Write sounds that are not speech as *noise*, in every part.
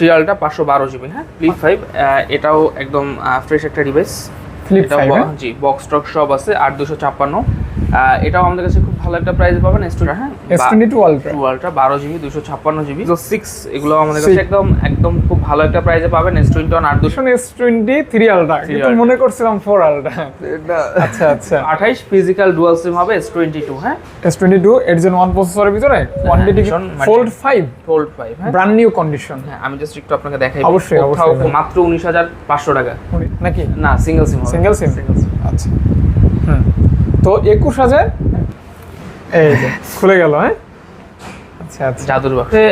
সিরিয়ালটা পাঁচশো বারো জিবি হ্যাঁ? ফ্লিপ ফাইভ এটাও একদম ফ্রেশ একটা ডিভাইস Flip এটা 5, ব- হ্যাঁ? জি বক্স স্টক সব আছে আট দুশো ছাপ্পান্ন। এটাও আমাদের কাছে খুব ভালো একটা প্রাইস পাবেন এস হ্যাঁ? এস টোয়েন্টি টু আলট্রা টুয়েলভটা বারো জিবি দুশো ছাপ্পান্ন জিবি। সিক্স এগুলো আমাদের কাছে একদম একদম খুব ভালো একটা প্রাইসে পাবেন এস টোয়েন্টি ওয়ান আট দুশো। এস টোয়েন্টি থ্রি আলট্রা কিন্তু মনে করছিলাম ফোর আলট্রা আচ্ছা আচ্ছা। আঠাইশ ফিজিক্যাল ডুয়াল সিম হবে এস টোয়েন্টি টু হ্যাঁ এস টোয়েন্টি টু এর জন্য ওয়ান প্রসেসরের ভিতরে quantity fold five fold five হ্যাঁ? ব্র্যান্ড নিউ কন্ডিশন হ্যাঁ আমি জাস্ট একটু আপনাকে দেখাই অবশ্যই, অবশ্যই। মাত্র উনিশ হাজার পাঁচশো টাকা। নাকি? না সিঙ্গেল সিম সিঙ্গেল সিম আচ্ছা। হুম। তো একুশ হাজার? এই যে খুলে গেল হ্যাঁ? আচ্ছা আচ্ছা। জাদুর বাক্সে।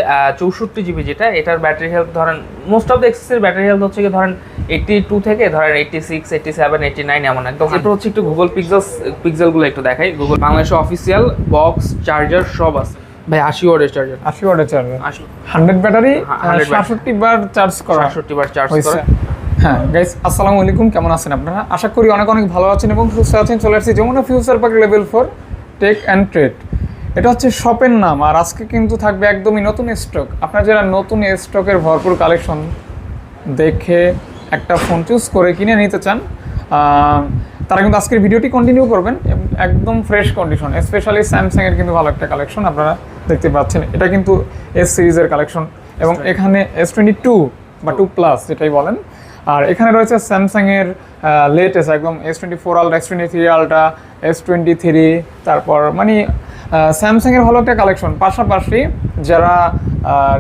চৌষট্টি জিবি যেটা এটার ব্যাটারি হেলথ ধরেন মোস্ট অফ দ্য এক্সেসের ব্যাটারি হেলথ হচ্ছে কি ধরেন এইটটি টু থেকে ধরেন eighty six eighty seven eighty nine এমন একদম এটা হচ্ছে একটু গুগল পিক্সেল পিক্সেলগুলো একটু দেখাই। গুগল বাংলাদেশের অফিসিয়াল বক্স চার্জার সব আছে। ভাই আশি ওয়ার্ডের চার্জার আশি ওয়াটের চার্জার আশি। হান্ড্রেড ব্যাটারি হ্যাঁ, 100 battery। সাতষট্টি বার চার্জ করা সাতষট্টি বার চার্জ করে। হ্যাঁ গাইস আসসালামু আলাইকুম কেমন আছেন আপনারা? আশা করি অনেক অনেক ভালো আছেন এবং সুস্থ আছেন। চলে আসছি Jamuna future park level four tech and trade এটা হচ্ছে শপের নাম আর আজকে কিন্তু থাকবে একদমই নতুন স্টক আপনারা যারা নতুন স্টকের ভরপুর কালেকশন দেখে একটা ফোন চুজ করে কিনে নিতে চান তারা কিন্তু আজকের ভিডিওটি কন্টিনিউ করবেন। একদম ফ্রেশ কন্ডিশন স্পেশালি স্যামসাংয়ের কিন্তু ভালো একটা কালেকশন আপনারা দেখতে পাচ্ছেন। এটা কিন্তু এস সিরিজের কালেকশন এবং এখানে এস টোয়েন্টি টু বা টু প্লাস যেটাই বলেন আর এখানে রয়েছে স্যামসাংয়ের লেটেস্ট একদম S twenty four ultra S twenty three ultra S twenty three তারপর মানে স্যামসাংয়ের ভালো একটা কালেকশন পাশাপাশি যারা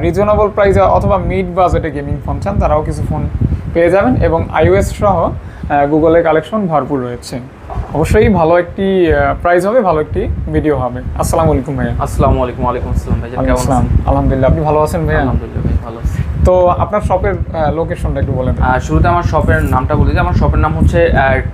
রিজনেবল প্রাইসে অথবা মিড বাজেটে গেমিং ফোন চান তারাও কিছু ফোন পেয়ে যাবেন এবং আইওএস সহ গুগলের কালেকশন ভরপুর রয়েছে। অবশ্যই ভালো একটি প্রাইস হবে ভালো একটি ভিডিও হবে। আসসালামু আলাইকুম ভাইয়া। আসসালামু আলাইকুম ওয়ালাইকুম আসসালাম ভাই কেমন আছেন? আলহামদুলিল্লাহ আপনি ভালো আছেন ভাইয়া? আলহামদুলিল্লাহ ভাই ভালো আছি। তো আপনার শপের লোকেশনটা একটু বলেন। শুরুতে আমার শপের নামটা বলি দিই। আমার শপের নাম হচ্ছে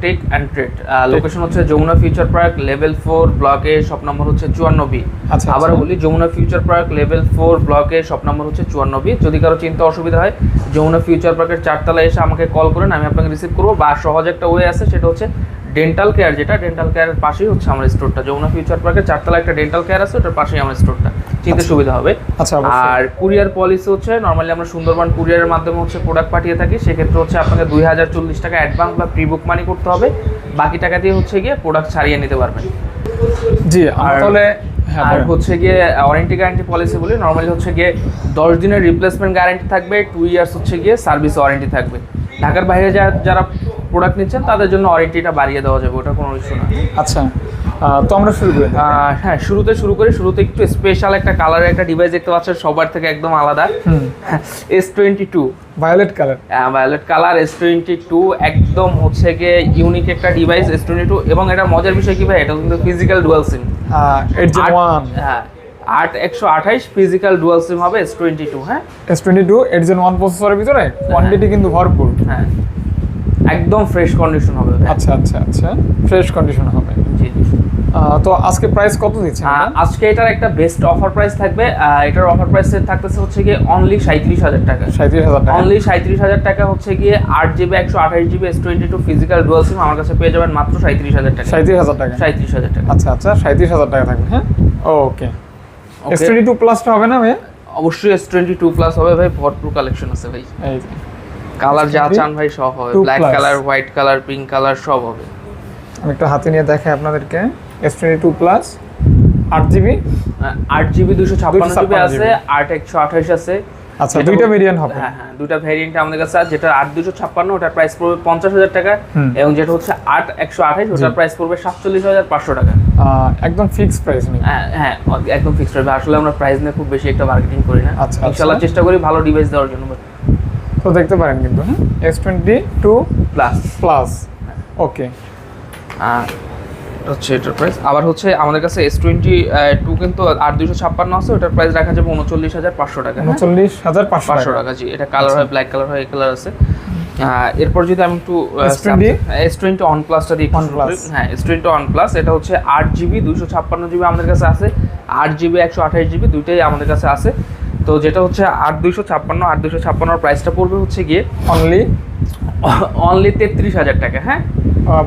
টেক অ্যান্ড ট্রেড লোকেশন হচ্ছে Jamuna future park level four ব্লকে শপ নম্বর হচ্ছে চুয়ান্ন বি আচ্ছা, আবার আচ্ছা। বলি Jamuna future park level four ব্লকে শপ নম্বর হচ্ছে চুয়ান্ন বি যদি কারও চিন্তা অসুবিধা হয় যমুনা ফিউচার পার্কের চারতলায় এসে আমাকে কল করেন আমি আপনাকে রিসিভ করব। বা সহজ একটা ওয়ে আছে সেটা হচ্ছে ডেন্টাল কেয়ার যেটা ডেন্টাল কেয়ারের পাশেই হচ্ছে আমার স্টোরটা যমুনা ফিউচার পার্কের চারতলায় একটা ডেন্টাল কেয়ার আছে ওটার পাশেই আমার স্টোরটা চিনতে সুবিধা হবে। আচ্ছা আর কুরিয়ার পলিসি হচ্ছে নর্মালি আমরা সুন্দরবন কুরিয়ারের মাধ্যমে হচ্ছে প্রোডাক্ট পাঠিয়ে থাকি সেক্ষেত্রে হচ্ছে আপনাকে দুই হাজার চল্লিশ টাকা অ্যাডভান্স বা প্রি বুক মানি করতে হবে। বাকি টাকা দিয়ে হচ্ছে গিয়ে প্রোডাক্ট ছাড়িয়ে নিতে পারবেন। জি আর- তাহলে হ্যাঁ আর হচ্ছে গিয়ে ওয়ারেন্টি গ্যারান্টি পলিসি বলি নর্মালি হচ্ছে গিয়ে দশ দিনের রিপ্লেসমেন্ট গ্যারান্টি থাকবে টু ইয়ার্স হচ্ছে গিয়ে সার্ভিস ওয়ারেন্টি থাকবে। ঢাকার বাইরে যারা প্রোডাক্ট নিচ্ছেন তাদের জন্য ওয়ারেন্টিটা বাড়িয়ে দেওয়া যাবে ওটা কোনো ইস্যু না। আচ্ছা তো আমরা শুরু করি। হ্যাঁ শুরুতে শুরু করি শুরুতে একটু স্পেশাল একটা কালারের একটা ডিভাইস দেখতে পাচ্ছেন সবার থেকে একদম আলাদা। S twenty two violet colour হ্যাঁ violet colour S twenty two একদম হচ্ছে গিয়ে ইউনিক একটা ডিভাইস এস টোয়েন্টি টু এবং এটা মজার বিষয় কি ভাই এটা কিন্তু ফিজিক্যাল ডুয়াল সিম হ্যাঁ আট একশো আঠাইশ ফিজিক্যাল ডুয়াল সিম হবে এস টোয়েন্টি টু হ্যাঁ? S twenty two eight gen one প্রসেসরের ভিতরে কোয়ান্টিটি কিন্তু ভরপুর। হ্যাঁ। একদম ফ্রেশ কন্ডিশন হবে আচ্ছা আচ্ছা আচ্ছা। ফ্রেশ কন্ডিশন হবে। জি তো আজকে প্রাইস কত দিচ্ছেন আজকে এটার একটা বেস্ট অফার প্রাইস থাকবে। এটার অফার প্রাইস থাকতেছে হচ্ছে গিয়ে অনলি সাঁত্রিশ হাজার টাকা। সাঁত্রিশ হাজার টাকা। অনলি সাঁত্রিশ হাজার টাকা হচ্ছে গিয়ে আট জিবি একশো আঠাশ GB S twenty two physical dual SIM আমার কাছে পেয়ে যাবেন মাত্র সাঁত্রিশ হাজার টাকা। সাঁত্রিশ হাজার টাকা। সাঁত্রিশ হাজার টাকা। আচ্ছা আচ্ছা সাঁত্রিশ হাজার টাকা থাকবে হ্যাঁ? Okay ace. টোয়েন্টি টু প্লাসটা হবে না ভাই? অবশ্যই এস টোয়েন্টি টু প্লাস হবে ভাই ভরপুর কালেকশন আছে ভাই। এই যে। কালার যা চান ভাই সব হবে। Black colour white colour pink colour সব হবে। আমি একটা হাতে নিয়ে দেখাই আপনাদেরকে। এস টোয়েন্টি টু প্লাস আট জিবি আট জিবি দুশো ছাপ্পান্ন জিবি আছে আট একশো আঠাশ আছে। আচ্ছা দুইটা ভেরিয়েন্ট হবে। হ্যাঁ হ্যাঁ দুটা ভ্যারিয়েন্ট আমাদের কাছে আছে যেটা আট দুশো ছাপ্পান্ন ওটার প্রাইস পড়বে পঞ্চাশ হাজার টাকা এবং যেটা হচ্ছে আট একশো আঠাশ ওটার প্রাইস পড়বে সাতচল্লিশ হাজার পাঁচশো টাকা। একদম ফিক্স প্রাইস নেই। হ্যাঁ হ্যাঁ একদম ফিক্সড হবে আসলে আমরা প্রাইস নিয়ে খুব বেশি একটা মার্কেটিং করি না। আচ্ছা, ইনশাল্লাহ আচ্ছা। চেষ্টা করি ভালো ডিভাইস দেওয়ার জন্য। তো দেখতে পারেন কিন্তু হ্যাঁ S twenty two plus plus okay হচ্ছে এটার প্রাইস আবার হচ্ছে আমাদের কাছে এস টোয়েন্টি টু কিন্তু আট দুশো ছাপ্পান্ন আছে ওটার প্রাইস রাখা যাবে উনচল্লিশ হাজার পাঁচশো টাকা হ্যাঁ? উনচল্লিশ হাজার পাঁচশো টাকা। জি এটা কালার হয় ব্ল্যাক কালার হয় এই কালার আছে। এরপর যদি আমি একটু এস টোয়েন্টি অন প্লাসটা দিই হ্যাঁ এস টোয়েন্টি অন প্লাস এটা হচ্ছে আট জিবি দুশো ছাপ্পান্ন জিবি আমাদের কাছে আছে আট জিবি একশো আঠাশ জিবি দুইটাই আমাদের কাছে আছে। তো যেটা হচ্ছে আট দুইশো ছাপ্পান্ন আট দুইশো ছাপ্পান্নর প্রাইসটা পড়বে হচ্ছে গিয়ে অনলি অনলি তেত্রিশ হাজার টাকা হ্যাঁ?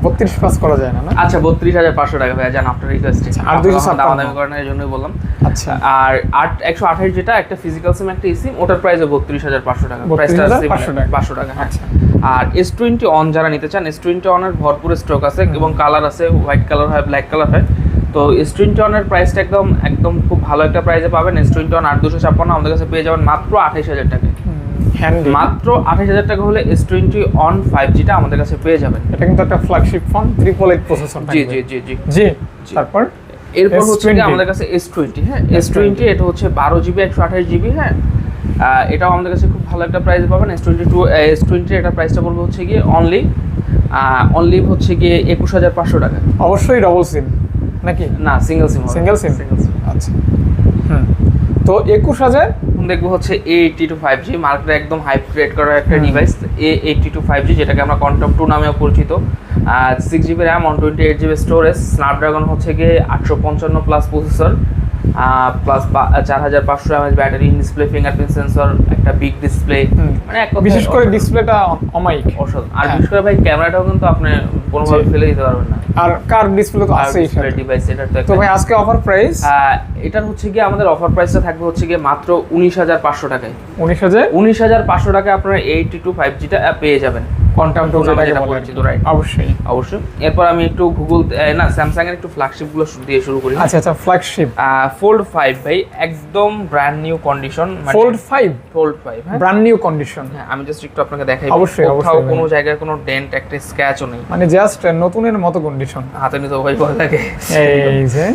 বত্রিশ পাস করা যায় না আচ্ছা বত্রিশ হাজার পাঁচশো টাকা ভাইয়া জান আপনার রিকোয়েস্টে আচ্ছা, আর 256 দামাদামি করেন এই জন্যই বললাম। আচ্ছা। আর আট একশো আঠাশ যেটা একটা ফিজিক্যাল সিম একটা ইসিম ওটার প্রাইস বত্রিশ হাজার পাঁচশো টাকা। 32,500 টাকা। পাঁচশো টাকা হ্যাঁ। আচ্ছা। আর এস টোয়েন্টি অন যারা নিতে চান এস টোয়েন্টি অনের ভরপুর স্টক আছে এবং কালার আছে হোয়াইট কালার হয় ব্ল্যাক কালার হয় তো অনের প্রাইসটা একদম একদম খুব ভালো একটা প্রাইসে পাবেন। অন আট দুশো ছাপ্পান্ন আমাদের কাছে পেয়ে যাবেন মাত্র আঠাইশ হাজার টাকা। হ্যান্ডি মাত্র আঠাইশ হাজার টাকা হলে এস টোয়েন্টি অন ফাইভ জিটা আমাদের কাছে পেয়ে যাবেন। এটা কিন্তু একটা flagship phone triple eight processor জি জি জি জি। জি। তারপর? এরপর হচ্ছে S20 আমাদের কাছে এস টোয়েন্টি হ্যাঁ? এস টোয়েন্টি এটা হচ্ছে বারো জিবি একশো আঠাশ জিবি হ্যাঁ? এটাও আমাদের কাছে খুব ভালো একটা প্রাইস পাবেন। S twenty two S twenty এটার প্রাইসটা পড়বে হচ্ছে গিয়ে অনলি অনলি হচ্ছে গিয়ে একুশ হাজার পাঁচশো টাকা। অবশ্যই ডবল সিম নাকি? না সিঙ্গেল সিম সিঙ্গেল সিম আচ্ছা। হুম। তো একুশ হাজার? দেখব হচ্ছে এ এইটি টু ফাইভ জি মার্কেটে একদম হাইপ ক্রিয়েট করা একটা device A eighty two five G যেটাকে আমরা কন্টম টু নামেও পরিচিত। Six GB RAM one twenty eight GB storage Snapdragon হচ্ছে গিয়ে আটশো পঞ্চান্ন প্লাস প্রসেসর প্লাস চার হাজার পাঁচশো mAh battery display fingerprint sensor একটা বিগ ডিসপ্লে মানে এক বিশেষ করে ডিসপ্লেটা অমাইক অসাধারণ। আর হ্যাঁ। বিশেষ করে ভাই ক্যামেরাটাও কিন্তু আপনি কোনোভাবে। ফেলে দিতে পারবেন না। আর কার ডিসপ্লে তো আছেই সাথে। ডিভাইস এটার তো তো ভাই আজকে অফার প্রাইস এটার হচ্ছে গিয়ে আমাদের অফার প্রাইসটা থাকবে হচ্ছে গিয়ে মাত্র উনিশ হাজার পাঁচশো টাকায়। উনিশ হাজার? উনিশ হাজার পাঁচশো টাকায় আপনারা এইটটি টু ফাইভ জিটা পেয়ে যাবেন। কোয়ান্টাম টু নামে যেটা পরিচিত রাইট অবশ্যই। অবশ্যই। এরপর আমি একটু গুগল না স্যামসাং এর একটু ফ্ল্যাগশিপগুলো দিয়ে শুরু করি। আচ্ছা আচ্ছা ফ্ল্যাগশিপ ফোল্ড ফাইভ ভাই একদম brand new condition fold five fold five হ্যাঁ। ব্র্যান্ড নিউ কন্ডিশন হ্যাঁ, আমি জাস্ট একটু আপনাকে দেখাই। অবশ্যই, কোথাও কোনো জায়গায় কোনো ডেন্ট একটা স্ক্র্যাচও নেই। মানে জাস্ট নতুনের মতো কন্ডিশন হাতে নিতে ভাই ভয় লাগে। এই যে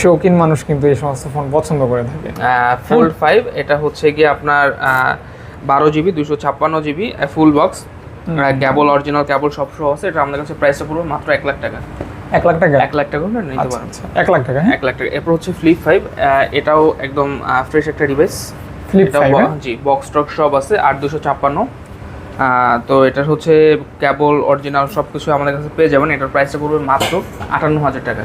শৌখিন মানুষ কিন্তু এই সমস্ত ফোন পছন্দ করে থাকে। ফোল্ড ফাইভ এটা হচ্ছে গিয়ে আপনার বারো জিবি দুশো ছাপ্পান্ন GB full box cable original cable সব সহ আছে। এটা আমাদের কাছে প্রাইসটা পড়বে মাত্র এক লাখ টাকা। এক লাখ টাকা? এক লাখ টাকা হলে নিতে আচ্ছা পারেন আচ্ছা। এক লাখ টাকা হ্যাঁ? এক লাখ টাকা। এরপর হচ্ছে ফ্লিপ ফাইভ এটাও একদম ফ্রেশ একটা device flip five G box টক সব আছে আট দুশো ছাপ্পান্ন। তো এটা হচ্ছে ক্যাবল অরিজিনাল সব কিছু আমাদের কাছে পেয়ে যাবেন। এটার প্রাইসটা পড়বে মাত্র আটান্ন হাজার টাকা।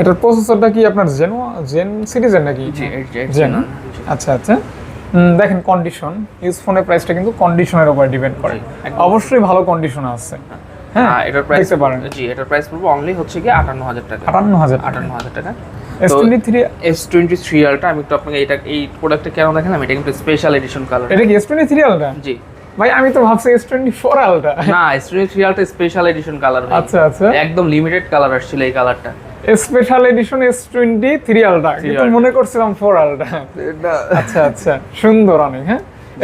এটার প্রসেসরটা কি আপনার জেন জেন সিরিজের নাকি? জি জেন আচ্ছা আচ্ছা। দেখেন কন্ডিশন ইউজ ফোনের প্রাইসটা কিন্তু কন্ডিশনের উপর ডিপেন্ড করে। অবশ্যই ভালো কন্ডিশন আছে। হ্যাঁ এটার প্রাইস দেখতে পারেন। জি এটার প্রাইস পড়বে অনলি হচ্ছে কি আটান্ন হাজার টাকা। আটান্ন হাজার আটান্ন হাজার টাকা। S twenty three S twenty three ultra আমি একটু আপনাকে এটা এই প্রোডাক্টটা কেন দেখালাম? এটা কিন্তু স্পেশাল এডিশন কালার এটা কি এস টোয়েন্টি থ্রি আলটা জি। ভাই আমি তো ভাবছি এস টোয়েন্টি ফোর আলটা না S twenty three ultra special edition colour আচ্ছা আচ্ছা। একদম লিমিটেড কালার আসছিল এই কালারটা special edition S twenty three ultra কিন্তু মনে করছিলাম ফোর আলটা আচ্ছা আচ্ছা। সুন্দর অনেক হ্যাঁ?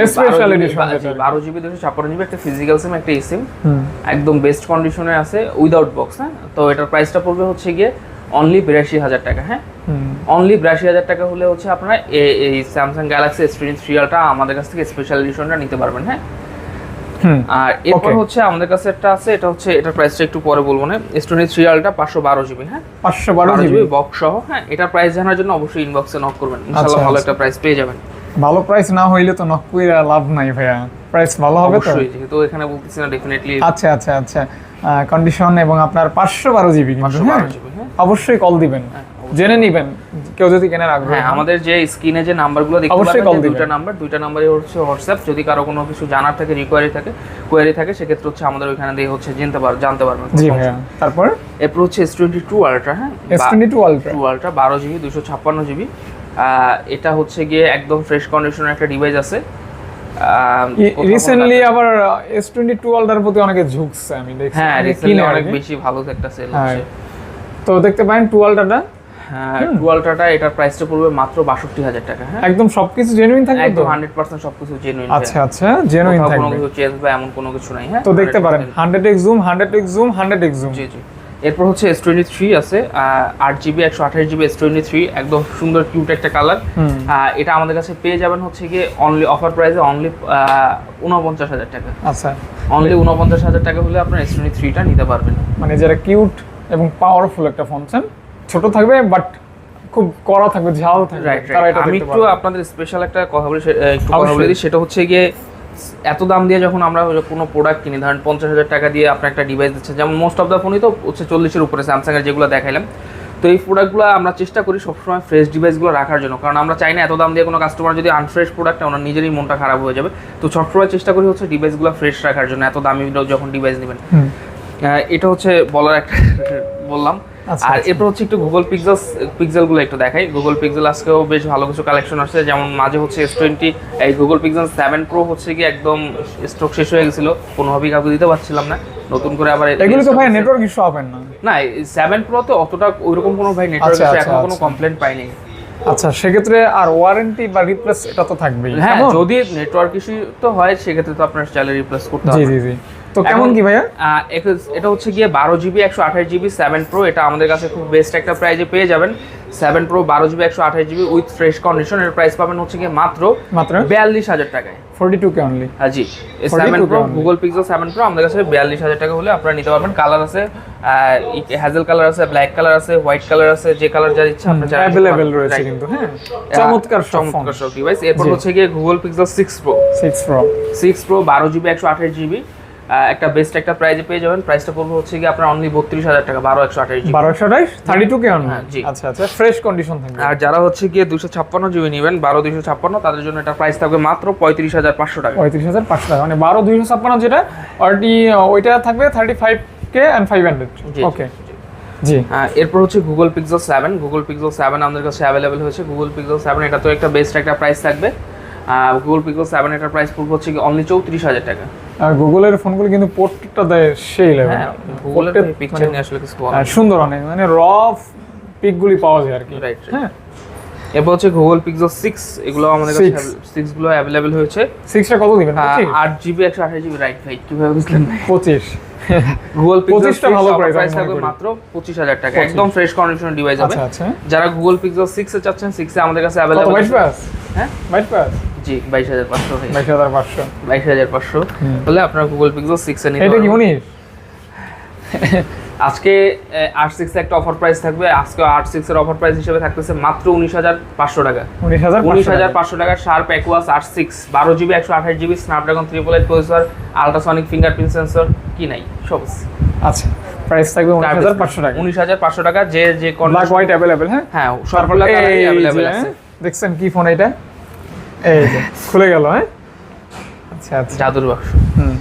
স্পেশাল এডিশন বারো জিবি দুশো ছাপ্পান্ন জিবি একটা ফিজিক্যাল সিম একটা সিম হুম। একদম বেস্ট কন্ডিশনে আছে উইদাউট বক্স হ্যাঁ? তো এটার প্রাইসটা পড়বে হচ্ছে গিয়ে অনলি বিরাশি হাজার টাকা হ্যাঁ? হুম। অনলি বিরাশি হাজার টাকা হলে হচ্ছে আপনারা এ- এই Samsung Galaxy S twenty three ultra আমাদের কাছ থেকে স্পেশাল এডিশনটা নিতে পারবেন হ্যাঁ? আর এরপর হচ্ছে আমাদের কাছে একটা আছে এটা হচ্ছে এটার প্রাইসটা একটু পরে বলব না। থ্রি আলটা পাঁচশো বারো জিবি হ্যাঁ? পাঁচশো বারো জিবি বক্স সহ হ্যাঁ? এটার প্রাইস জানার জন্য অবশ্যই ইনবক্সে নক করবেন। ইনশাআল্লাহ আচ্ছা, ভালো আচ্ছা। একটা প্রাইস পেয়ে যাবেন। ভালো প্রাইস না হইলে তো নক কইরা লাভ নাই ভাইয়া। প্রাইস ভালো হবে তো? অবশ্যই যেহেতু এখানে বলতেছি না ডেফিনেটলি আচ্ছা আচ্ছা আচ্ছা। কন্ডিশন এবং আপনার পাঁচশো বারো জিবি পাঁচশো হ্যাঁ? বারো জিবি হ্যাঁ। অবশ্যই কল দিবেন। হ্যাঁ, জেনে নিবেন কেউ যদি কেনার আগ্রহ হ্যাঁ আমাদের যে স্ক্রিনে যে নাম্বারগুলো দেখতে অবশ্যই পাবেন দুইটা নাম্বার দুইটা নাম্বারই হচ্ছে হোয়াটসঅ্যাপ যদি কারও কোনো কিছু জানার থাকে রিকোয়ারি থাকে কোয়ারি থাকে সেক্ষেত্রে হচ্ছে আমাদের ওইখানে দিয়ে হচ্ছে জানতে পার জানতে পারবেন জি ভাইয়া তারপর? এরপর হচ্ছে এস টোয়েন্টি টু আলট্রা হ্যাঁ? S twenty two ultra two ultra বারো জিবি দুশো ছাপ্পান্ন জিবি। এটা হচ্ছে গিয়ে একদম ফ্রেশ কন্ডিশনের একটা ডিভাইস আছে। রিসেন্টলি আবার এস টোয়েন্টি টু আলটার প্রতি অনেকে ঝুঁকছে আমি দেখছি। হ্যাঁ রিসেন্টলি অনেক বেশি ভালো একটা সেল হ্যাঁ। হচ্ছে। তো দেখতে পারেন টু। আলটাটা হ্যাঁ টু আলট্রাটা এটার প্রাইসটা পড়বে মাত্র বাষট্টি হাজার টাকা হ্যাঁ। একদম সবকিছু জেনুইন থাকবে একদম হান্ড্রেড পার্সেন্ট সবকিছু জেনুইন আচ্ছা আচ্ছা জেনুইন কোনো কিছু চেঞ্জ বা এমন কোনো কিছু নাই হ্যাঁ। তো দেখতে পারেন hundred X zoom hundred X zoom hundred X zoom জি জি। এরপর হচ্ছে এস টোয়েন্টি থ্রি আছে আট জিবি একশো আঠাশ জিবি এস টোয়েন্টি থ্রি একদম সুন্দর কিউট একটা কালার এটা আমাদের কাছে পেয়ে যাবেন হচ্ছে গিয়ে অনলি অফার প্রাইসে অনলি উনপঞ্চাশ হাজার টাকা। আচ্ছা। অনলি উনপঞ্চাশ হাজার টাকা হলে আপনার এস টোয়েন্টি থ্রিটা নিতে পারবেন। মানে যারা কিউট এবং পাওয়ারফুল একটা ফোন চান ছোট থাকবে বাট খুব কড়া থাকবে ঝাল থাকবে তারা এটা আমি একটু আপনাদের স্পেশাল একটা কথা বলি একটু কথা বলে। দিই। সেটা হচ্ছে গিয়ে এত দাম দিয়ে যখন আমরা কোনো প্রোডাক্ট কিনি ধরেন পঞ্চাশ হাজার টাকা দিয়ে আপনার একটা ডিভাইস দিচ্ছে যেমন মোস্ট অফ দ্য ফোনই তো হচ্ছে চল্লিশের উপরে স্যামসাং এর যেগুলো দেখাইলাম। তো এই প্রোডাক্টগুলো আমরা চেষ্টা করি সবসময় ফ্রেশ ডিভাইসগুলো রাখার জন্য। কারণ আমরা চাই না এত দাম দিয়ে কোনো কাস্টমার যদি আনফ্রেশ প্রোডাক্ট ওনার নিজেরই মনটা খারাপ হয়ে যাবে। তো সবসময় চেষ্টা করি হচ্ছে ডিভাইসগুলো ফ্রেশ রাখার জন্য এত দামি যখন ডিভাইস নেবেন। এটা হচ্ছে বলার একটা বললাম। আর আচ্ছা। এরপর হচ্ছে একটু গুগল পিক্সেল পিক্সেলগুলো একটু দেখাই। গুগল পিক্সেল আজকেও বেশ ভালো কিছু কালেকশন আসছে। যেমন মাঝে হচ্ছে এস টোয়েন্টি এই গুগল পিক্সেল সেভেন প্রো হচ্ছে কি একদম স্টক শেষ হয়ে গেছিল। কোনোভাবেই কাউকে দিতে পারছিলাম না। নতুন করে আবার এগুলো তো ভাই নেটওয়ার্ক ইস্যু হবে না। না সেভেন প্রো তো অতটা ওইরকম কোনো ভাই নেটওয়ার্ক আচ্ছা, আচ্ছা, এখনও কোনো আচ্ছা। কমপ্লেন পাইনি। আচ্ছা সেক্ষেত্রে আর ওয়ারেন্টি বা রিপ্লেস এটা তো থাকবেই। হ্যাঁ যদি নেটওয়ার্ক ইস্যু তো হয় সেক্ষেত্রে তো আপনার চ্যানেল রিপ্লেস করতে জি হবে। জি জি। তো কেমন কি ভাইয়া? এটা হচ্ছে গিয়ে বারো জিবি একশো আঠাশ জিবি সেভেন প্রো এটা আমাদের কাছে খুব বেস্ট একটা প্রাইজে পেয়ে যাবেন। সেভেন প্রো বারো জিবি একশো আঠাশ জিবি উইথ ফ্রেশ কন্ডিশন এর প্রাইস পাবেন হচ্ছে গিয়ে মাত্র মাত্র? বিয়াল্লিশ হাজার টাকায়। ফোরটি টু কে অনলি হ্যাঁ জি। Seven pro Google Pixel seven pro আমাদের কাছে বিয়াল্লিশ হাজার টাকা হলে আপনারা নিতে পারবেন। কালার আছে হ্যাজেল কালার আছে ব্ল্যাক কালার আছে হোয়াইট কালার আছে যে কালার যা ইচ্ছা আপনার অ্যাভেলেবেল রয়েছে কিন্তু হ্যাঁ? চমৎকার চমৎকার সব ডিভাইস এরপর হচ্ছে গিয়ে Google Pixel six pro six pro six pro বারো জিবি একশো আঠাশ জিবি। একটা বেস্ট একটা প্রাইজে পেয়ে যাবেন। প্রাইসটা পড়বে হচ্ছে কি আপনার অনলি বত্রিশ হাজার টাকা বারো একশো আঠাশ বারো একশো আঠাইশ থার্টি টু কে অনলি হ্যাঁ, জি। আচ্ছা আচ্ছা ফ্রেশ কন্ডিশন থাকবে। আর যারা হচ্ছে গিয়ে দুশো ছাপ্পান্ন জিবি নেবেন বারো দুশো ছাপ্পান্ন তাদের জন্য এটা প্রাইস থাকবে মাত্র পঁয়ত্রিশ হাজার পাঁচশো টাকা। পঁয়ত্রিশ হাজার পাঁচশো টাকা। মানে বারো দুইশো ছাপ্পান্ন যেটা ওইটি ওইটা থাকবে thirty five K and five hundred okay জি এরপর হচ্ছে Google Pixel seven Google Pixel seven আমাদের কাছে অ্যাভেলেবেল হয়েছে। গুগল পিক্সেল সেভেন এটা তো একটা বেস্ট একটা প্রাইস থাকবে। গুগল পিক্সেল সেভেন এটার প্রাইস পড়বে হচ্ছে কি অনলি চৌত্রিশ হাজার টাকা। আর গুগলের ফোনগুলো কিন্তু পোর্টটা দেয় সেই লেভেল হ্যাঁ গুগলের পিকচার নিয়ে আসলে কিছু বলার সুন্দর অনেক মানে র পিকগুলি পাওয়া যায় আর কি। Right. হ্যাঁ। এরপর হচ্ছে গুগল পিক্সেল সিক্স এগুলো আমাদের কাছে Six। সিক্সগুলো অ্যাভেলেবেল হয়েছে। সিক্সটা কত দিবেন? আহ, পঁচিশ? আট জিবি একশো আঠাশ জিবি রাইট ভাই কীভাবে বুঝলেন? পঁচিশ। গুগল পিক্সেল 25 ভালো প্রাইস মনে থাকবে মাত্র পঁচিশ হাজার টাকা। একদম ফ্রেশ কন্ডিশন ডিভাইস হবে। আচ্ছা আচ্ছা। যারা গুগল পিক্সেল সিক্স এ চাচ্ছেন সিক্স এ আমাদের কাছে কত অ্যাভেলেবল হ্যাঁ? বাইশ পাস জি বাইশ হাজার পাঁচশো বাইশ হাজার পাঁচশো। বাইশ হাজার পাঁচশো। হুম। আপনার গুগল পিক্সেল সিক্স এ এটা কি উনিশ? *laughs* আজকে আট সিক্স একটা অফার প্রাইস থাকবে। আজকে আট সিক্স এর অফার প্রাইস হিসেবে থাকতেছে মাত্র উনিশ হাজার পাঁচশো টাকা। উনিশ হাজার পাঁচশো টাকার শার্প অ্যাকুয়াস আট সিক্স বারো জিবি একশো আঠাশ GB Snapdragon triple eight processor ultrasonic fingerprint sensor কি নাই সব আচ্ছা প্রাইস থাকবে উনিশ হাজার পাঁচশো টাকা। উনিশ হাজার পাঁচশো টাকা যে যে ব্ল্যাক হোয়াইট অ্যাভেলেবেল হ্যাঁ? হ্যাঁ অ্যাভেলেবেল আছে। দেখছেন কি ফোন এটা? এই যে খুলে গেল হ্যাঁ? আচ্ছা আচ্ছা। জাদুর বাক্স। হুম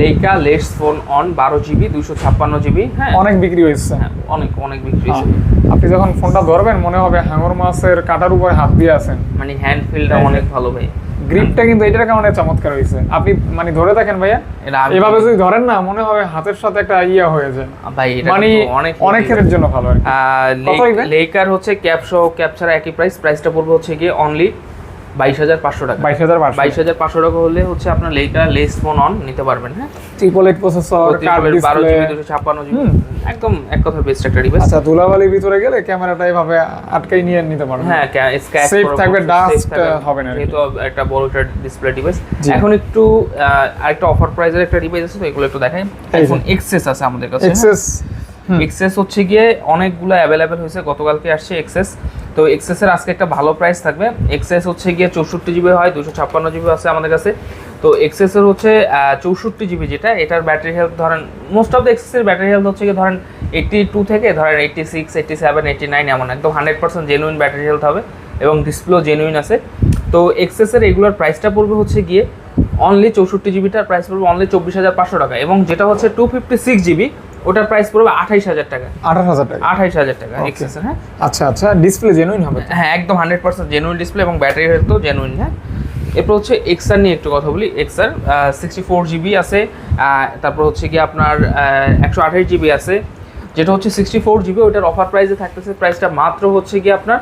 লেকা লেস ফোন অন বারো জিবি দুশো ছাপ্পান্ন জিবি হ্যাঁ? অনেক বিক্রি হয়েছে। হ্যাঁ, অনেক অনেক বিক্রি হ্যাঁ। হয়েছে আপনি যখন ফোনটা ধরবেন মনে হবে হাঙর মাছের কাটার উপরে হাত দিয়ে আছেন। মানে হ্যান্ড ফিলটা অনেক ভালো ভাই। গ্রিপটা কিন্তু এটার কারণে চমৎকার হয়েছে। আপনি মানে ধরে থাকেন ভাইয়া এভাবে যদি ধরেন না মনে হবে হাতের সাথে একটা ইয়া হয়ে যায়। ভাই এটা মানে অনেক অনেক ক্ষেত্রের জন্য ভালো লেকার হচ্ছে ক্যাপ সহ ক্যাপ ছাড়া একই প্রাইস প্রাইসটা পড়বে হচ্ছে গিয়ে অনলি বাইশ হাজার পাঁচশো টাকা। বাইশ হাজার বাইশ হাজার পাঁচশো টাকা হলে হচ্ছে আপনার লেকার লেস ফোন অন নিতে পারবেন হ্যাঁ? ট্রিপল এইট প্রসেসর বারো জিবি দুশো ছাপ্পান্ন জিবি। একদম এক কথা বেস্ট একটা ডিভাইস আচ্ছা ধুলাবালির ভিতরে গেলে ক্যামেরাটা এভাবে আটকাই নিয়ে নিতে পারবেন। হ্যাঁ Safe থাকবে, dust হবে না আর একটা বড় একটা ডিসপ্লে ডিভাইস এখন একটু আরেকটা অফার প্রাইসের একটা ডিভাইস আছে তো এগুলো একটু দেখাই। এখন এক্সেস আছে আমাদের কাছে হ্যাঁ? এক্সেস এক্সেস হচ্ছে গিয়ে অনেকগুলো অ্যাভেলেবেল হয়েছে, গতকালকে আসছে এক্সেস তো এক্সেসের আজকে একটা ভালো প্রাইস থাকবে। এক্সেস হচ্ছে গিয়ে চৌষট্টি জিবি হয়, দুশো ছাপ্পান্ন জিবি আছে আমাদের কাছে। তো এক্সেসের হচ্ছে চৌষট্টি জিবি যেটা, এটার ব্যাটারি হেলথ ধরেন মোস্ট অফ দ্য এক্সেসের ব্যাটারি হেলথ হচ্ছে গিয়ে ধরেন এইট্টি টু থেকে, ধরেন eighty six eighty seven eighty nine এমন একদম hundred percent genuine battery health হবে এবং ডিসপ্লেও জেনুইন আছে। তো এক্সেসের এগুলোর প্রাইসটা পড়বে হচ্ছে গিয়ে অনলি চৌষট্টি জিবিটার প্রাইস পড়বে অনলি চব্বিশ হাজার পাঁচশো টাকা এবং যেটা হচ্ছে টু ফিফটি সিক্স জিবি ওটার প্রাইস পড়বে আঠাইশ হাজার টাকা। আঠাশ হাজার টাকা। আঠাইশ হাজার টাকা. এক্সেসের হ্যাঁ? আচ্ছা আচ্ছা ডিসপ্লে জেনুইন হবে? হ্যাঁ একদম হান্ড্রেড পার্সেন্ট জেনুইন ডিসপ্লে এবং ব্যাটারি হেলথ তো জেনুইন হ্যাঁ? এরপর হচ্ছে এক্সার নিয়ে একটু কথা বলি। এক্সার সিক্সটি ফোর জিবি আছে তারপর হচ্ছে কি আপনার একশো আঠাশ জিবি আছে। যেটা হচ্ছে সিক্সটি ফোর জিবি ওটার অফার প্রাইসে থাকতেছে। প্রাইসটা মাত্র হচ্ছে কি আপনার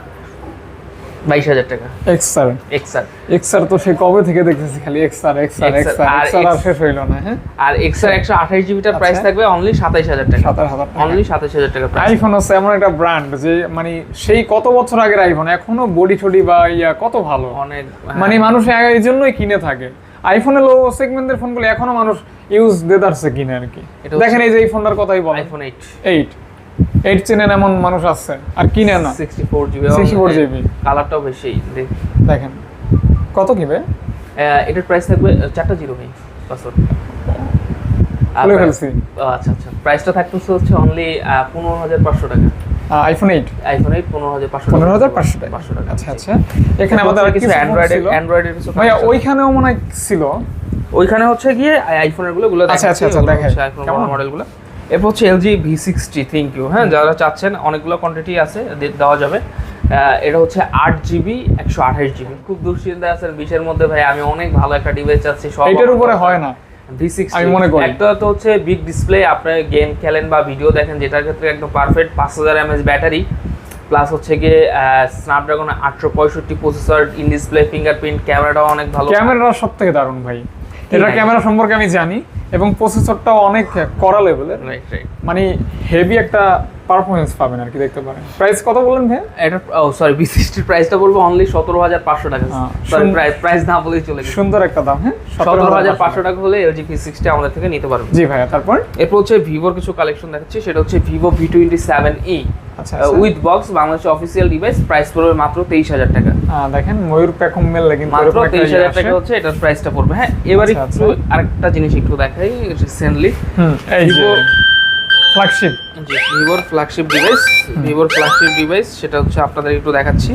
বাইশ হাজার টাকা। এক্সার এক্সার এক্সার তো সে কবে থেকে দেখতেছি খালি? এক্সার এক্সার এক্সার আর এক্সার আর X- শেষ হইল না হ্যাঁ? আর এক্সার একশো আঠাশ জিবিটার প্রাইস আচ্ছা। থাকবে অনলি সাতাইশ হাজার টাকা। সাতাশ হাজার অনলি সাতাইশ হাজার টাকা আইফোন হচ্ছে এমন একটা ব্র্যান্ড যে মানে সেই কত বছর আগের আইফোন এখনও বডি টডি বা ইয়া কত ভালো? অনেক মানে মানুষ এই জন্যই কিনে থাকে। আইফোনের লো সেগমেন্টের ফোনগুলো এখনও মানুষ ইউজ দেদারসে কিনে আর কি। দেখেন এই যে এই ফোনটার কথাই বলে আইফোন এইট এইট এইট চেনেন এমন মানুষ আছে আর কিনে না। সিক্সটি ফোর জিবি 64 GB কালারটাও বেশি দেখেন কত কিবে? এটার প্রাইস থাকবে চারটা জিরো ভাই খুলে ফেলছি। আচ্ছা আচ্ছা। প্রাইসটা থাকতেছে হচ্ছে অনলি পনেরো হাজার পাঁচশো টাকা। আইফোন এইট আইফোন এইট পনেরো হাজার পাঁচশো পনেরো হাজার পাঁচশো টাকা। পাঁচশো টাকা। আচ্ছা আচ্ছা। এখানে আমাদের কিছু অ্যান্ড্রয়েডের কিছু ভাইয়া ওইখানেও মনে হয় ছিল। ওইখানে হচ্ছে গিয়ে আইফোনেরগুলো গুলো আচ্ছা, আচ্ছা, আচ্ছা, দেখাই। কেমন? মডেলগুলো এরপর হচ্ছে LG V sixty ThinQ হ্যাঁ যারা চাচ্ছেন অনেকগুলো কোয়ান্টিটি আছে দেওয়া যাবে। এটা হচ্ছে আট জিবি একশো আঠাশ জিবি খুব দুশ্চিন্তা আছেন বিশের মধ্যে ভাই আমি অনেক ভালো একটা ডিভাইস চাচ্ছি সব আমার উপরে হয় না। V sixty. একটা তো হচ্ছে বিগ ডিসপ্লে আপনি গেম খেলেন বা ভিডিও দেখেন যেটার ক্ষেত্রে একদম পারফেক্ট পাঁচ হাজার ব্যাটারি প্লাস হচ্ছে গিয়ে স্ন্যাপড্রাগন আটশো পঁয়ষট্টি প্রসেসর ইন ডিসপ্লে ফিঙ্গারপ্রিন্ট ক্যামেরাটাও অনেক ভালো। ক্যামেরা সব থেকে দারুণ ভাই। এটা ক্যামেরা সম্পর্কে আমি জানি এবং প্রসেসরটা অনেক কড়া লেভেলের রাইট রাইট মানে হেভি একটা পারফরমেন্স পাবেন আর কি দেখতে পারেন। প্রাইস কত বললেন ভাই এটা ও সরি বি সিক্সটির প্রাইসটা বলব অনলি সতেরো হাজার পাঁচশো টাকা। হ্যাঁ, সরি প্রাইস প্রাইস না বলেই চলে গেছে। সুন্দর একটা দাম হ্যাঁ? সতেরো হাজার পাঁচশো টাকা হলে এলজি পি সিক্সটি আমাদের থেকে নিতে পারবেন। জি ভাইয়া তারপর? এরপর হচ্ছে ভিভোর কিছু কালেকশন দেখাচ্ছি সেটা হচ্ছে Vivo V twenty seven E with box বাংলাদেশের অফিসিয়াল ডিভাইস প্রাইস পড়বে মাত্র তেইশ হাজার টাকা। দেখেন ময়ূর প্যাকম মেললে কিন্তু মাত্র তেইশ ইয়ে হাজার টাকা হচ্ছে এটার প্রাইসটা পড়বে। হ্যাঁ এবার আচ্ছা, একটু আরেকটা জিনিস একটু দেখাই রিসেন্টলি ফ্ল্যাগশিপ জি ভিভোর ফ্ল্যাগশিপ ডিভাইস ভিভোর ফ্ল্যাগশিপ ডিভাইস সেটা হচ্ছে আপনাদের একটু দেখাচ্ছি।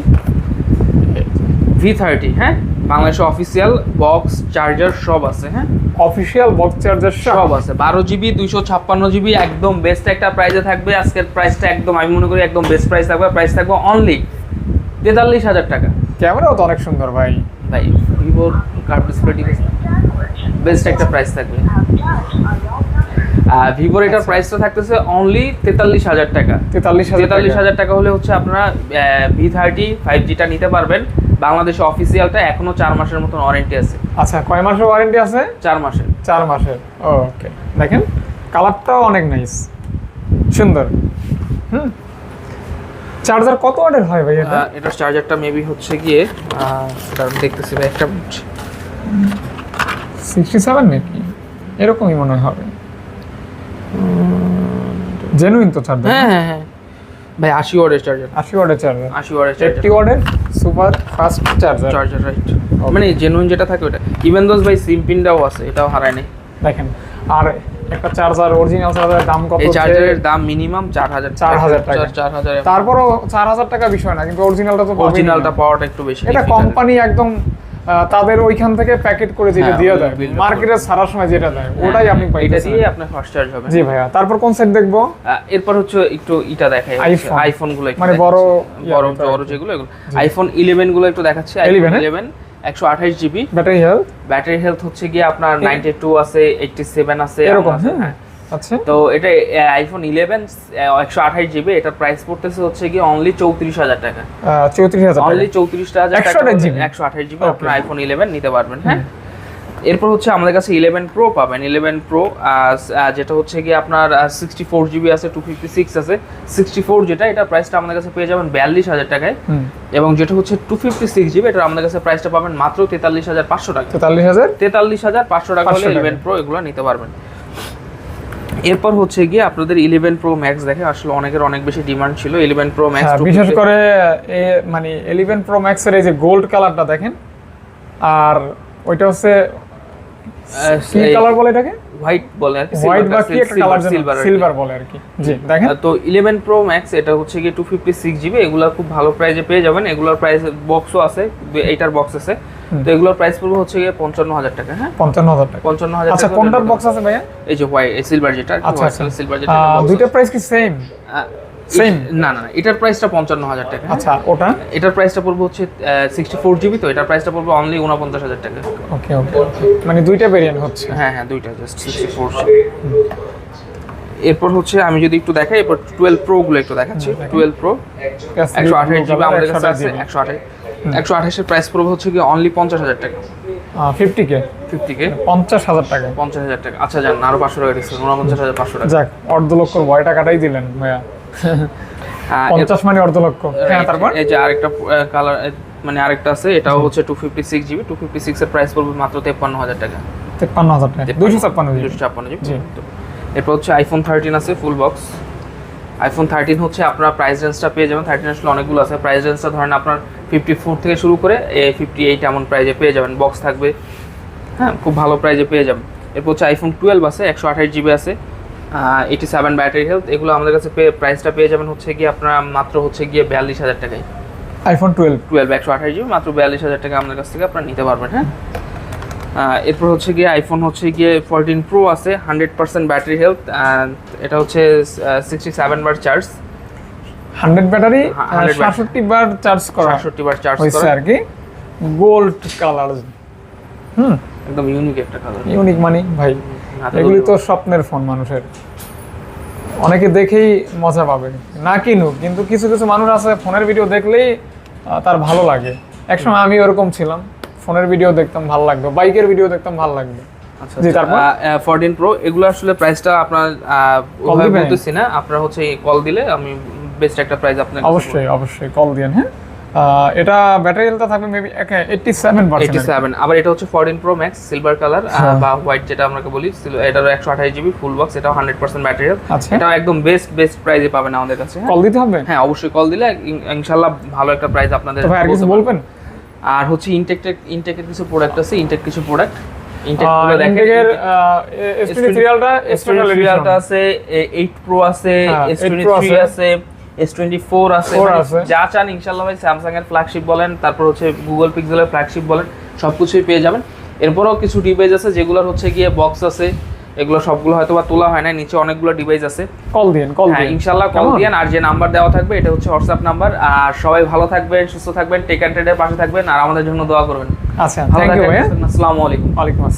ভি থার্টি হ্যাঁ? বাংলাদেশের অফিসিয়াল বক্স চার্জার সব আছে হ্যাঁ? অফিশিয়াল বক্স চার্জার সব আছে বারো জিবি দুইশো ছাপ্পান্ন জিবি একদম বেস্ট একটা প্রাইসে থাকবে। আজকের প্রাইসটা একদম আমি মনে করি একদম বেস্ট প্রাইস থাকবে। প্রাইস থাকবে অনলি তেতাল্লিশ হাজার টাকা। ক্যামেরাও তো অনেক সুন্দর ভাই। ভাই ভিভোর কার্ভ ডিসপ্লে বেস্ট একটা প্রাইস থাকবে। ভিভোর এটার প্রাইসটা থাকতেছে অনলি তেতাল্লিশ হাজার টাকা। তেতাল্লিশ তেতাল্লিশ হাজার টাকা হলে হচ্ছে আপনারা ভি থার্টি ফাইভ জিটা নিতে পারবেন। বাংলাদেশে অফিসিয়ালটা এখনও চার মাসের মতন ওয়ারেন্টি আছে। আচ্ছা কয় মাসের ওয়ারেন্টি আছে? চার মাসের। চার মাসের ওকে দেখেন কালারটাও অনেক নাইস সুন্দর। হুম। চার্জার কত ওয়াটের হয় ভাই এটা? এটার চার্জারটা মেবি হচ্ছে গিয়ে দাঁড়ান দেখতেছি ভাই একটা মিনিট সিক্সটি সেভেন নাকি? এরকমই মনে হবে। জেনুইন তো চার্জার হ্যাঁ হ্যাঁ হ্যাঁ। ভাই আশি ওয়ার্ডের চার্জার আশি ওয়াটের চার্জার আশি ওয়ার্ডের এইটটি চার্জার ওয়াটের super fast charger charger right মানে জেনুইন যেটা থাকে ওটা। ইভেন দোস ভাই সিম পিনটাও আছে এটাও হারায় নেই। দেখেন আর একটা চার্জার অরিজিনাল চার্জারের দাম কত এই চার্জারের দাম মিনিমাম চার হাজার 4,000 টাকা। চার হাজার তারপরও চার হাজার টাকা বিষয় না কিন্তু অরিজিনালটা তো অরিজিনালটা। পাওয়াটা একটু বেশি এটা কোম্পানি একদম তাদের ওইখান থেকে প্যাকেট করে যেটা হ্যাঁ, দিয়ে দেয়। মার্কেটে ছাড়ার সময় যেটা দেয় ওটাই আপনি পাই এটা দিয়ে আপনার ফার্স্ট চার্জ হবে। জি ভাইয়া তারপর কোন সেট দেখব? এরপর হচ্ছে একটু ইটা দেখাই আইফোনগুলো মানে বড় বড় বড় যেগুলো এগুলো। আইফোন ইলেভেনগুলো একটু দেখাচ্ছি। আইফোন হ্যাঁ? ইলেভেন একশো আঠাশ GB battery health battery health হচ্ছে গিয়ে আপনার নাইনটি টু আছে এইটটি সেভেন আছে এরকম হ্যাঁ। আচ্ছা। তো এটা আইফোন ইলেভেন একশো আঠাশ জিবি এটার প্রাইস পড়তেছে হচ্ছে গিয়ে অনলি চৌত্রিশ হাজার টাকা। চৌত্রিশ হাজার অনলি চৌত্রিশ হাজার 128 GB? একশো আঠাশ জিবি আপনার আইফোন ইলেভেন নিতে পারবেন হ্যাঁ? এরপর হচ্ছে আমাদের কাছে ইলেভেন প্রো পাবেন। ইলেভেন প্রো যেটা হচ্ছে গিয়ে আপনার সিক্সটি ফোর জিবি আছে টু ফিফটি সিক্স আছে। সিক্সটি ফোর যেটা এটা প্রাইসটা আমাদের কাছে পেয়ে যাবেন বিয়াল্লিশ হাজার টাকায়। এবং যেটা হচ্ছে টু ফিফটি সিক্স জিবি এটা আমাদের কাছে প্রাইসটা পাবেন মাত্র তেতাল্লিশ হাজার পাঁচশো টাকা। তেতাল্লিশ হাজার? তেতাল্লিশ হাজার পাঁচশো টাকা হলে টাকা। ইলেভেন প্রো এগুলো নিতে পারবেন। এরপর হচ্ছে গিয়ে আপনাদের ইলেভেন প্রো ম্যাক্স দেখে আসলে অনেকের অনেক বেশি ডিমান্ড ছিল ইলেভেন প্রো ম্যাক্স বিশেষ করে। মানে ইলেভেন প্রো ম্যাক্সের এই যে গোল্ড কালারটা দেখেন আর ওইটা হচ্ছে কি কালার বলে এটাকে? হোয়াইট বলে আর কি হোয়াইট বা কি একটা কালার সিলভার সিলভার বলে আর কি। জি দেখেন। তো ইলেভেন প্রো ম্যাক্স এটা হচ্ছে ফিফটি সিক্স জিবি এগুলো খুব ভালো প্রাইসে পেয়ে যাবেন। এগুলোর প্রাইস বক্সও আছে এইটার বক্স আছে। তো এগুলোর প্রাইস পড়বে হচ্ছে গিয়ে পঞ্চান্ন হাজার টাকা হ্যাঁ? পঞ্চান্ন হাজার টাকা। পঞ্চান্ন হাজার আচ্ছা কোনটার বক্স আছে ভাইয়া? এই যে হোয়াইট সিলভার যেটা আচ্ছা আচ্ছা। সিলভার যেটা আহ, দুইটা প্রাইস কি সেম Same? না না এটার প্রাইসটা পঞ্চান্ন হাজার টাকা হ্যাঁ? আচ্ছা ওটা? এটার প্রাইসটা পড়বে হচ্ছে সিক্সটি ফোর জিবি তো এটার প্রাইসটা পড়বে অনলি উনপঞ্চাশ হাজার টাকা। ওকে ওকে মানে দুইটা ভেরিয়েন্ট হচ্ছে। হ্যাঁ হ্যাঁ দুইটা জাস্ট সিক্সটি ফোর এরপর হচ্ছে আমি যদি একটু দেখাই এরপর টুয়েলভ প্রো গুলো একটু দেখাচ্ছি। টুয়েলভ প্রো একশো আঠাশ জিবি আমাদের কাছে আছে একশো আঠাশ। একশো আঠাশের প্রাইস পড়বে হচ্ছে কি অনলি পঞ্চাশ হাজার টাকা। ফিফটি কে ফিফটি কে পঞ্চাশ হাজার টাকা। পঞ্চাশ হাজার টাকা। আচ্ছা জান আরও পাঁচশো টাকা উনপঞ্চাশ হাজার পাঁচশো টাকা। যাক অর্ধ লক্ষ ভয় টাকাটাই দিলেন ভাইয়া? পঞ্চাশ মানে অর্ধ লক্ষ হ্যাঁ তারপর? এই যে আরেকটা কালার মানে আরেকটা আছে এটাও হচ্ছে two fifty six GB two fifty six এর প্রাইস পড়বে মাত্র তেপ্পান্ন হাজার টাকা। তেপ্পান্ন হাজার টাকা। দুইশো ছাপ্পান্ন দুশো ছাপ্পান্ন জিবি এরপর হচ্ছে আইফোন থার্টিন আছে ফুল বক্স আইফোন থার্টিন হচ্ছে আপনার প্রাইস রেঞ্জটা পেয়ে যাবেন। থার্টিন আসলে অনেকগুলো আছে। প্রাইস রেঞ্জটা ধরেন আপনার ফিফটি ফোর থেকে শুরু করে এ ফিফটি এইট এমন প্রাইজে পেয়ে যাবেন। বক্স থাকবে হ্যাঁ খুব ভালো প্রাইজে পেয়ে যাবেন। এরপর হচ্ছে আইফোন টুয়েলভ আছে একশো আঠাশ জিবি আছে এইটি সেভেন ব্যাটারি হেলথ এগুলো আমাদের কাছে পেয়ে প্রাইসটা পেয়ে যাবেন হচ্ছে গিয়ে আপনারা মাত্র হচ্ছে গিয়ে বিয়াল্লিশ হাজার টাকায়। আইফোন টুয়েলভ টুয়েলভ একশো আঠাশ জিবি মাত্র বিয়াল্লিশ হাজার টাকা আমাদের কাছ থেকে আপনারা নিতে পারবেন হ্যাঁ। এরপর হচ্ছে গিয়ে আইফোন হচ্ছে গিয়ে ফোরটিন প্রো আছে হান্ড্রেড পার্সেন্ট ব্যাটারি হেলথ এটা হচ্ছে সিক্সটি সেভেন বার চার্জ হান্ড্রেড ব্যাটারি 100 battery। সাতষট্টি বার চার্জ করা সাতষট্টি বার চার্জ হয়েছে আর কি। Gold colour. হুম। একদম ইউনিক একটা কালার ইউনিক মানি ভাই এগুলি তো স্বপ্নের ফোন মানুষের। অনেকে দেখেই মজা পাবে। না কিনুক কিন্তু কিছু কিছু মানুষ আছে ফোনের ভিডিও দেখলেই তার ভালো লাগে। একসময় আমি ওরকম ছিলাম। ফোনের ভিডিও দেখতাম ভালো লাগতো। বাইকের ভিডিও দেখতাম ভালো লাগতো। আচ্ছা জি, তারপর? ফোরটিন প্রো এগুলো আসলে প্রাইসটা আপনার বলতেছি না। আপনার হচ্ছে কল দিলে আমি বেস্ট একটা প্রাইস আপনার অবশ্যই অবশ্যই কল দিয়েন হ্যাঁ? এটা ব্যাটারি হেলথ থাকবে maybe eighty seven eighty percent seven আবার এটা হচ্ছে fourteen pro max silver colour হ্যাঁ। বা হোয়াইট যেটা আমরা বলি একশো আঠাশ GB full box hundred percent battery আচ্ছা। এটাও একদম বেস্ট বেস্ট প্রাইসে পাবেন আমাদের কাছে হ্যাঁ? কল দিতে হবে? হ্যাঁ অবশ্যই কল দিলে ইন- ইনশাল্লাহ ভালো একটা প্রাইস আপনাদের তো ভাই আর কিছু বলবেন? আর হচ্ছে ইনটেকের ইনটেকের কিছু প্রোডাক্ট আছে ইনটেক কিছু প্রোডাক্ট ইনটেক ইন্টেকের এস টোয়েন্টি সিরিয়ালটা সিরিয়ালটা আছে এইট প্রো আছে হ্যাঁ, এস 8 Pro টোয়েন্টি আছে। আছে এস টোয়েন্টি ফোর আছে। 4 মানে আছে। যা চান ইনশাল্লাহ ভাই স্যামসাং এর ফ্ল্যাগশিপ বলেন তারপর হচ্ছে গুগল পিক্সেলের ফ্ল্যাগশিপ বলেন সবকিছুই পেয়ে যাবেন। এরপরও কিছু ডিভাইস আছে যেগুলোর হচ্ছে গিয়ে বক্স আছে এগুলো সবগুলো হয়তো বা তোলা হয় না নিচে অনেকগুলো ডিভাইস আছে। কল দিন কল দিন ইনশাল্লাহ কল? দিয়েন আর যে নাম্বার দেওয়া থাকবে এটা হচ্ছে হোয়াটসঅ্যাপ নাম্বার আর সবাই ভালো থাকবেন সুস্থ থাকবেন টেক অ্যান্ড ট্রেডের পাশে থাকবেন আর আমাদের জন্য দোয়া করবেন। আচ্ছা থ্যাংক ইউ আসসালামু আলাইকুম। ওয়ালাইকুম আসসালাম।